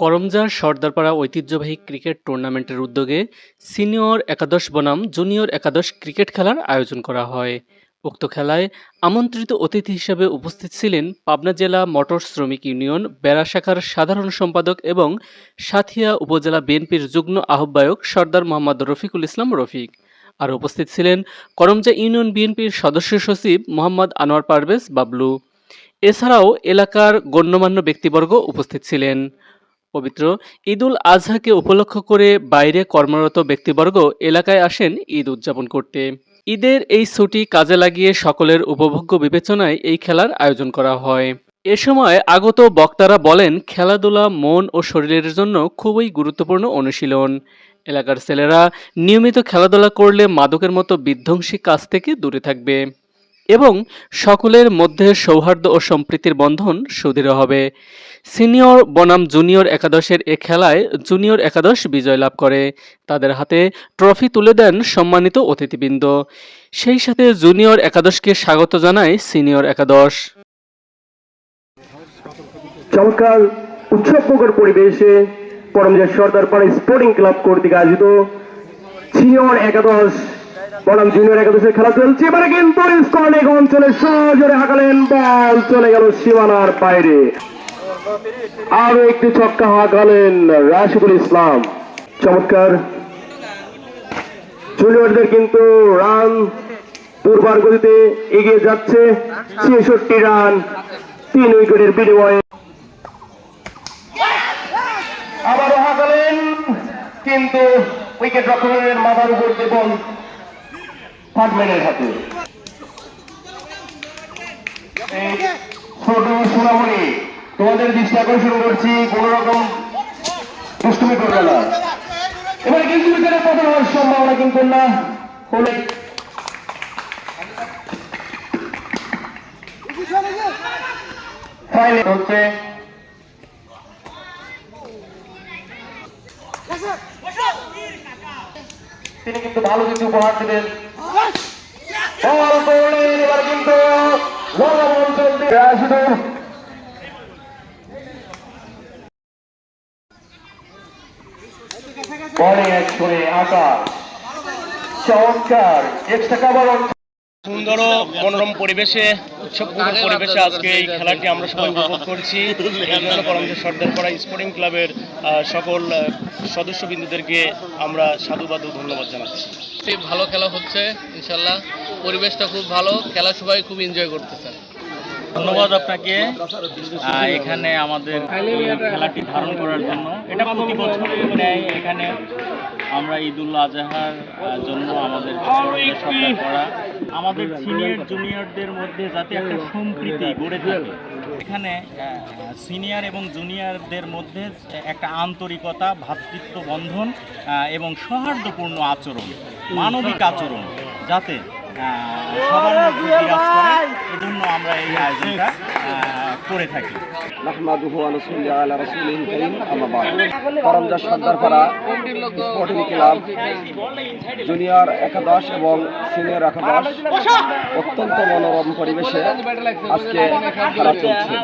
করমজার সর্দারপাড়া ঐতিহ্যবাহী ক্রিকেট টুর্নামেন্টের উদ্যোগে সিনিয়র একাদশ বনাম জুনিয়র একাদশ ক্রিকেট খেলার আয়োজন করা হয়। উক্ত খেলায় আমন্ত্রিত অতিথি হিসেবে উপস্থিত ছিলেন পাবনা জেলা মোটর শ্রমিক ইউনিয়ন, বেড়া শাখার সাধারণ সম্পাদক এবং সাথিয়া উপজেলা বিএনপির যুগ্ম আহ্বায়ক সর্দার মোহাম্মদ রফিকুল ইসলাম রফিক। আর উপস্থিত ছিলেন করমজা ইউনিয়ন বিএনপির সদস্য সচিব মোহাম্মদ আনোয়ার পারভেজ বাবলু। এছাড়াও এলাকার গণ্যমান্য ব্যক্তিবর্গ উপস্থিত ছিলেন। পবিত্র ঈদুল আজহাকে উপলক্ষ করে বাইরে কর্মরত ব্যক্তিবর্গ এলাকায় আসেন ঈদ উদযাপন করতে। ঈদের এই ছুটি কাজে লাগিয়ে সকলের উপভোগ্য বিবেচনায় এই খেলার আয়োজন করা হয়। এ সময় আগত বক্তারা বলেন, খেলাধুলা মন ও শরীরের জন্য খুবই গুরুত্বপূর্ণ অনুশীলন। এলাকার ছেলেরা নিয়মিত খেলাধুলা করলে মাদকের মতো বিধ্বংসী কাজ থেকে দূরে থাকবে। এবং সকলের মধ্যে সৌহার্দ্য ও সম্প্রীতির বন্ধন সুদৃঢ় হবে। সিনিয়র বনাম জুনিয়র একাদশের এ খেলায় জুনিয়র একাদশ বিজয় লাভ করে। তাদের হাতে ট্রফি তুলে দেন সম্মানিত অতিথিবৃন্দ। সেই সাথে জুনিয়র একাদশকে স্বাগত জানায় সিনিয়র একাদশ। চমৎকার উৎসবমুখর পরিবেশে করমজার সর্দারপাড়া স্পোর্টিং ক্লাব কর্তৃক আয়োজিত সিনিয়র একাদশ বনাম জুনিয়র একাদশের খেলা চলছে। এবারে কিন্তু স্কর্নিক অঞ্চলে সজোরে হাঁকালেন বল। চলে গেল সীমানার বাইরে। আরও একটি ছক্কা হাঁকালেন রাশিদুল ইসলাম। চমৎকার। জুনিয়রদের কিন্তু রান দুর্বার গতিতে এগিয়ে যাচ্ছে। ছেষট্টি রান, তিন উইকেটের বিনিময়ে। আবারও হাঁকালেন, কিন্তু উইকেট রক্ষকের মাথার উপর দেবন ফাটম্যানের হাতে ছোট তোমাদের দৃষ্টি আকর্ষণ করছি কোন রকম দুষ্টুমি করবে না। এবার কিন্তু পতন হওয়ার সম্ভাবনা কিন্তু না হলে হচ্ছে। তিনি কিন্তু ভালো কিছু উপহার দিলেন বলে এক করে আকাশ চমৎকার এক্সট্রা কাবার সুন্দর মনোরম পরিবেশে উৎসবমুখর পরিবেশে আজকে এই খেলাটি আমরা সবাই উপভোগ করছি। এই জন্য করমদের সর্দারপাড়া স্পোর্টিং ক্লাবের আহ, সকল সদস্যবৃন্দদেরকে আমরা সাধুবাদ ও ধন্যবাদ জানাচ্ছি। খুব ভালো খেলা হচ্ছে ইনশাল্লাহ পরিবেশটা খুব ভালো খেলা সবাই খুব এনজয় করতেছে। ধন্যবাদ আপনাকে। এখানে আমাদের খেলাটি ধারণ করার জন্য। এটা প্রতি বছরের ন্যায় এখানে আমরা ঈদুল আজহার জন্য আমাদের করা আমাদের সিনিয়র জুনিয়রদের মধ্যে যাতে একটা সম্প্রীতি গড়ে থাকে। এখানে সিনিয়র এবং জুনিয়রদের মধ্যে একটা আন্তরিকতা ভ্রাতৃত্ব বন্ধন এবং সৌহার্দ্যপূর্ণ আচরণ, মানবিক আচরণ, যাতে সবার এজন্য আমরা এই আয়োজনটা করে থাকি। Karamja Sardarpara sporting club junior একাদশ এবং সিনিয়র একাদশ অত্যন্ত মনোরম পরিবেশে আজকে খেলা চলছে।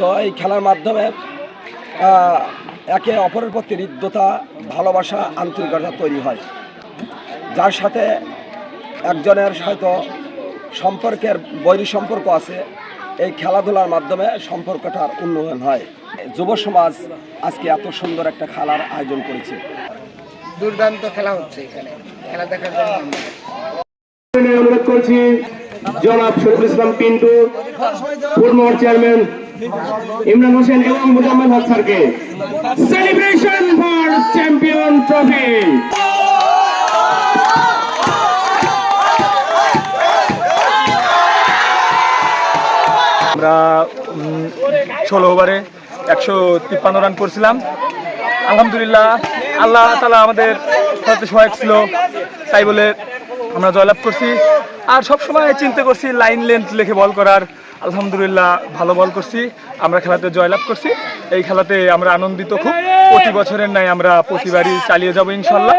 তো এই খেলার মাধ্যমে একে অপরের প্রতি হৃদ্যতা, ভালোবাসা, আন্তরিকতা তৈরি হয়। যার সাথে একজনের হয়তো সম্পর্কের বৈরী সম্পর্ক আছে এই খেলাধুলার মাধ্যমে সম্পর্কটার উন্নয়ন হয়। যুব সমাজ আজকে এত সুন্দর একটা খেলার আয়োজন করেছে। দুর্দান্ত খেলা হচ্ছে এখানে। খেলা দেখার জন্য অনুরোধ করছি জনাব শরীফুল ইসলাম পিন্টু পূর্ণ চেয়ারম্যান ইমরান হোসেন এবং মুজাম্মেল হক স্যারকে। সেলিব্রেশন ফর চ্যাম্পিয়ন ট্রফি আমরা ষোলো ওভারে একশো তিপ্পান্ন রান করছিলাম। আলহামদুলিল্লাহ, আল্লাহ তালা আমাদের সাথে সহায়ক ছিল, তাই বলে আমরা জয়লাভ করছি। আর সব সময় চিন্তা করছি লাইন লেন্থ লেখে বল করার। আলহামদুলিল্লাহ, ভালো বল করছি। আমরা খেলাতে জয়লাভ করছি। এই খেলাতে আমরা আনন্দিত খুব। প্রতি বছরের নাই আমরা প্রতিবারই চালিয়ে যাব ইনশাল্লাহ